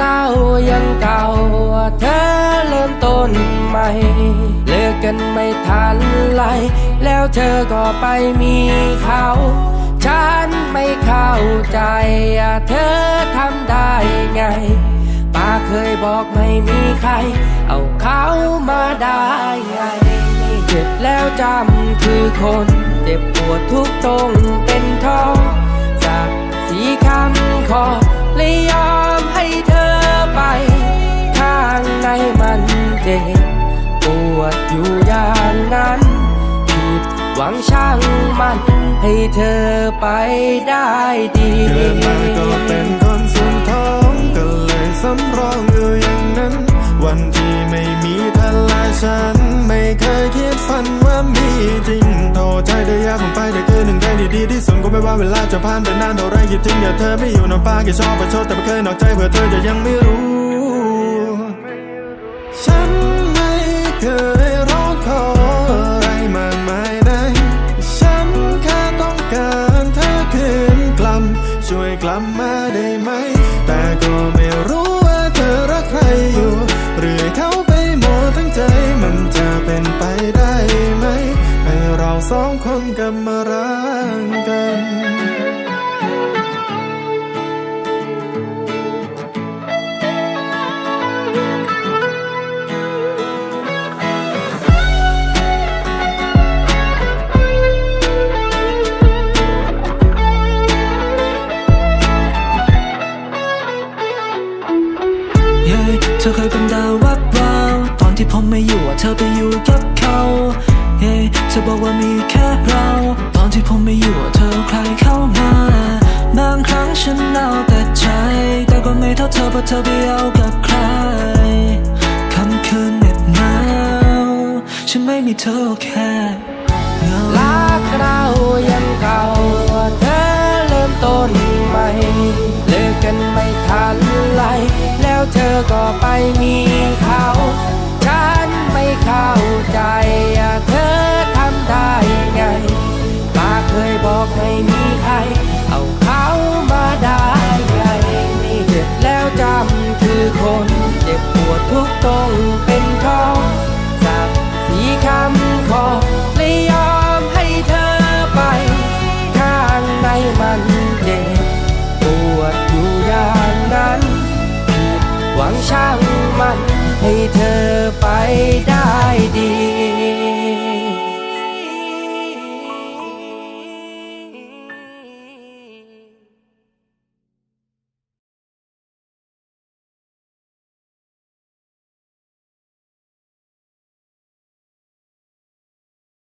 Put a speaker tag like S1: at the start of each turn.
S1: เรายังเก่า เธอเริ่มต้นใหม่ เลิกกันไม่ทันไร แล้วเธอก็ไปมีเขา ฉันไม่เข้าใจ เธอทำได้ไงป้าเคยบอกไม่มีใคร เอาเขามาได้ไงเจ็บแล้วจำคือคนเจ็บปวดทุกตรงเป็นท้องจากสีคำคอางมันให้เธอไปได้ดี
S2: เกิดมาก็เป็นคนสุนท้องก็เลยสำรองอยู่อย่างนั้น วันที่ไม่มีเธอและฉัน ไม่เคยคิดฝันว่ามีจริงโทษใจได้ยากของไปแต่คือหนึ่งได้ดีดีที่สุดก็ไม่ว่าเวลาจะผ่านไปนานเท่าไรคิดถึงอย่าเธอไม่อยู่น้ำปาแค่ชอบประชดแต่ไม่เคยนอกใจเพื่อเธอจะยังไม่รู้ ฉันไม่เคย ช่วยกลับมาได้ไหม แต่ก็ไม่รู้ว่าเธอรักใครอยู่ หรือเขาไปหมดทั้งใจมันจะเป็นไปได้ไหม ให้เราสองคนกลับมารักกัน
S3: ธอเคยเป็นดาววับวาวตอนที่ผมไม่อยู่เธอไปอยู่กับเขาเย้เธอบอกว่ามีแค่เรา ตอนที่ผมไม่อยู่เธอใครเข้ามา บางครั้งฉันเอาแต่ใจ แต่ก็ไม่เท่าเธอเพราะเธอไปเอากับใครคำคืนเหน็บหนาวฉันไม่มีเธอแค่ เธ
S1: อก็ไปมีเขา วางช่างมันให้เธอ